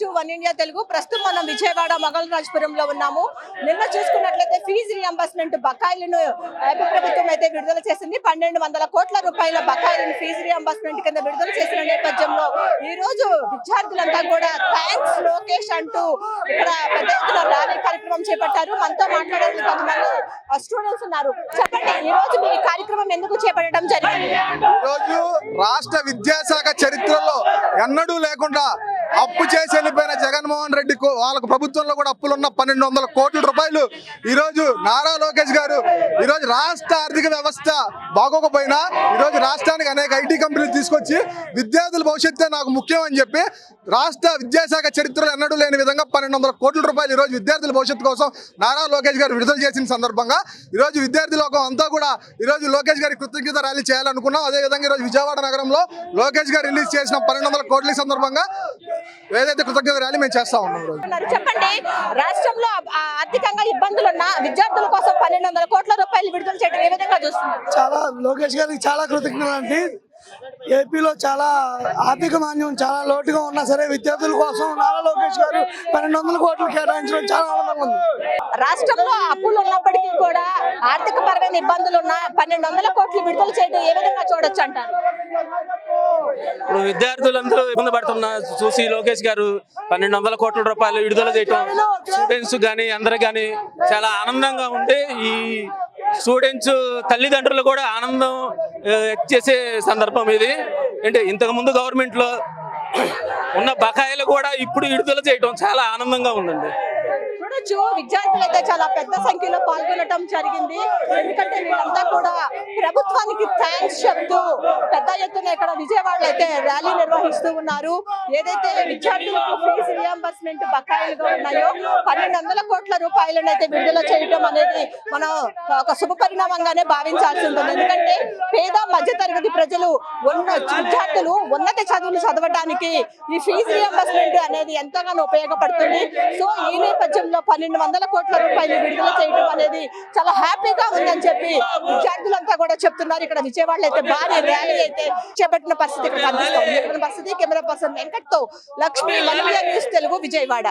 To one India Telugu. ప్రస్తుతం మనం విజయవాడ రాజపురంలో ఉన్నాము. నిన్న చూసుకున్నట్లయితే ఫీజు రియంబర్స్మెంట్ బకాయిలను ఏపీ ప్రభుత్వం అయితే విడుదల చేసింది. పన్నెండు వందల కోట్ల రూపాయల బకాయిలను ఫీజు రియంబర్స్మెంట్ కింద విడుదల చేసిన నేపథ్యంలో ఈ రోజు విద్యార్థులంతా కూడా థ్యాంక్స్ లోకేష్ అంటూ ఇక్కడ పెద్ద ఎత్తున ర్యాలీ కార్యక్రమం చేపట్టారు. మనతో మాట్లాడేందుకు కొంతమంది స్టూడెంట్స్ ఉన్నారు. చెప్పండి ఈ రోజు మీ ఈ కార్యక్రమం ఎందుకు చేపట్టడం జరిగింది? రోజు రాష్ట్ర విద్యాశాఖ చరిత్రలో ఎన్నడూ లేకుండా అప్పు చేసి వెళ్ళిపోయిన జగన్మోహన్ రెడ్డి వాళ్ళకు ప్రభుత్వంలో కూడా అప్పులు ఉన్న పన్నెండు వందల కోట్ల రూపాయలు ఈరోజు నారా లోకేష్ గారు. ఈరోజు రాష్ట్ర ఆర్థిక వ్యవస్థ బాగోకపోయినా ఈరోజు రాష్ట్రానికి అనేక ఐటీ కంపెనీలు తీసుకొచ్చి విద్యార్థుల భవిష్యత్తే నాకు ముఖ్యం అని చెప్పి రాష్ట్ర విద్యాశాఖ చరిత్రలో ఎన్నడూ లేని విధంగా పన్నెండు వందల కోట్ల రూపాయలు ఈ రోజు విద్యార్థుల భవిష్యత్తు కోసం నారా లోకేష్ గారు విడుదల చేసిన సందర్భంగా ఈరోజు విద్యార్థి లోకం అంతా కూడా ఈరోజు లోకేష్ గారి కృతజ్ఞత ర్యాలీ చేయాలనుకున్నాం. అదే విధంగా ఈ రోజు విజయవాడ నగరంలో లోకేష్ గారు రిలీజ్ చేసిన పన్నెండు వందల కోట్ల సందర్భంగా ఏదైతే కృతజ్ఞత ర్యాలీ మేము చేస్తా ఉన్నాం. చెప్పండి రాష్ట్రంలో ఆర్థికంగా ఇబ్బందులున్న విద్యార్థుల కోసం పన్నెండు వందల కోట్ల రూపాయలు విడుదల చేయడం ఏ విధంగా చూస్తున్నారు? చాలా లోకేష్ గారికి చాలా కృతజ్ఞతలు అండి ఏపీలో చాలా ఆర్థిక మాన్యం చాలా లోటుగా ఉన్నా సరే విద్యార్థుల కోసం నారా లోకేష్ గారు పన్నెండు వందల కోట్లు కేటాయించడం చాలా ఆనందంగా ఉంది. రాష్ట్రంలో అప్పులు ఉన్నప్పటికీ కూడా ఆర్థిక పరమైన ఇబ్బందులు ఉన్న పన్నెండు వందల కోట్లు విడుదల చేయడం ఏ విధంగా చూడొచ్చు అంటారు? ఇప్పుడు విద్యార్థులందరూ ఇబ్బంది పడుతున్న చూసి లోకేష్ గారు పన్నెండు వందల కోట్ల రూపాయలు విడుదల చేయటం. స్టూడెంట్స్ కానీ అందరు కానీ చాలా ఆనందంగా ఉంటే ఈ స్టూడెంట్స్ తల్లిదండ్రులు కూడా ఆనందం చేసే సందర్భం ఇది. అంటే ఇంతకుముందు గవర్నమెంట్లో ఉన్న బకాయిలు కూడా ఇప్పుడు విడుదల చేయటం చాలా ఆనందంగా ఉందండి. చూడొచ్చు విద్యార్థులు అయితే చాలా పెద్ద సంఖ్యలో పాల్గొనడం జరిగింది. ఎందుకంటే వీళ్ళంతా కూడా ప్రభుత్వానికి థ్యాంక్స్ చెప్తూ పెద్ద ఎత్తున ఇక్కడ విజయవాడలో అయితే ర్యాలీ నిర్వహిస్తూ ఉన్నారు. ఏదైతే విద్యార్థులకు ఫీజు రియంబర్స్మెంట్ బకాయిలుగా ఉన్నాయో పన్నెండు వందల కోట్ల రూపాయలను అయితే విడుదల చేయడం అనేది మనం ఒక శుభ పరిణామంగానే భావించాల్సి ఉంటుంది. ఎందుకంటే పేద మధ్య తరగతి ప్రజలు ఉన్న విద్యార్థులు ఉన్నత చదువులు చదవడానికి ఈ ఫీజు రియంబర్స్మెంట్ అనేది ఎంతగానో ఉపయోగపడుతుంది. సో ఈ నేపథ్యం పన్నెండు వందల కోట్ల రూపాయలు విడుదల చేయడం అనేది చాలా హ్యాపీగా ఉందని చెప్పి విద్యార్థులంతా కూడా చెప్తున్నారు. ఇక్కడ విజయవాడలో అయితే భారీ ర్యాలీ అయితే చేపట్టిన పరిస్థితి ఇక్కడ కనిపిస్తుంది. పరిస్థితి కెమెరా పర్సన్ వెంకట్తో లక్ష్మి వన్ న్యూస్ తెలుగు విజయవాడ.